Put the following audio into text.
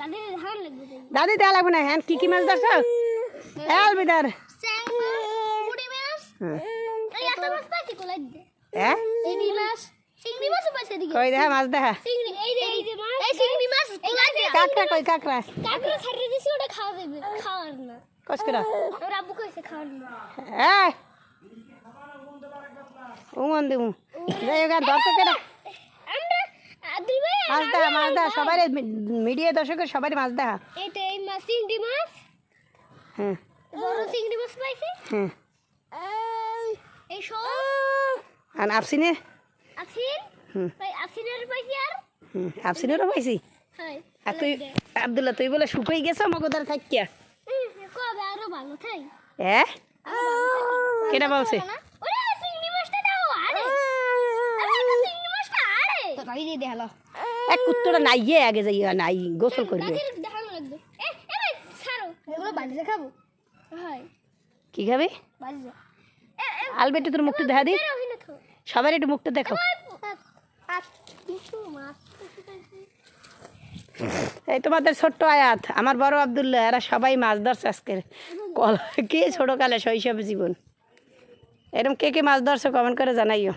দাদি ধান লাগবে দেওয়া লাগবে না হ্যাঁ কি কি মাছ ধরছো? এল বিদার মাছ। হ্যাঁ হ্যাঁ কই দেখা মাছ দেখা চিংড়ি এই যে এই যে মাছ এই চিংড়ি মাছ কোলাই দে কাঁকড়া কই কাঁকড়া? কাকড়া ছাড়িয়ে দিছি ওটা খাওয়া দেবে খাওয়ার না। কস করে। ওর আব্বু কইছে খাওয়ার না। হ্যাঁ উমন দিমু। যাই হোক দর্শকেরা আমরা আদিল ভাই মাছ দেখা মাছ দেখা। সবাই মিডিয়া দর্শকের সবাই মাছ দেখা। এটা এই মাছ চিংড়ি মাছ? হ্যাঁ। বড় চিংড়ি মাছ পাইছি? হ্যাঁ। এই সব? আর হুম। পাইছি আর? হুম আপসিনেরও পাইছি? হ্যাঁ। আর তুই আবদুল্লাহ তুই বলে শুকাই গেছ মগদার থাকিয়া কবে আরও ভালো থাই। হ্যাঁ কেটা বলছে? ওরে চিংড়ি মাছটা দাও আরে। আরে চিংড়ি মাছটা আরে। তো দিয়ে দেখাল এক কুত্তটা নাইয়ে আগে যাইয়া নাই গোসল করবে। হয়। কি খাবি? আলবেটে তোর মুখটা দেখা দি। সবার একটু মুখটা দেখো। এই তোমাদের ছোট্ট আয়াত আমার বড় আবদুল্লাহ এরা সবাই মাছ ধরছে আজকের কল কে ছোটকালে শৈশব জীবন? এরকম কে কে মাছ ধরছো কমেন্ট করে জানাইও।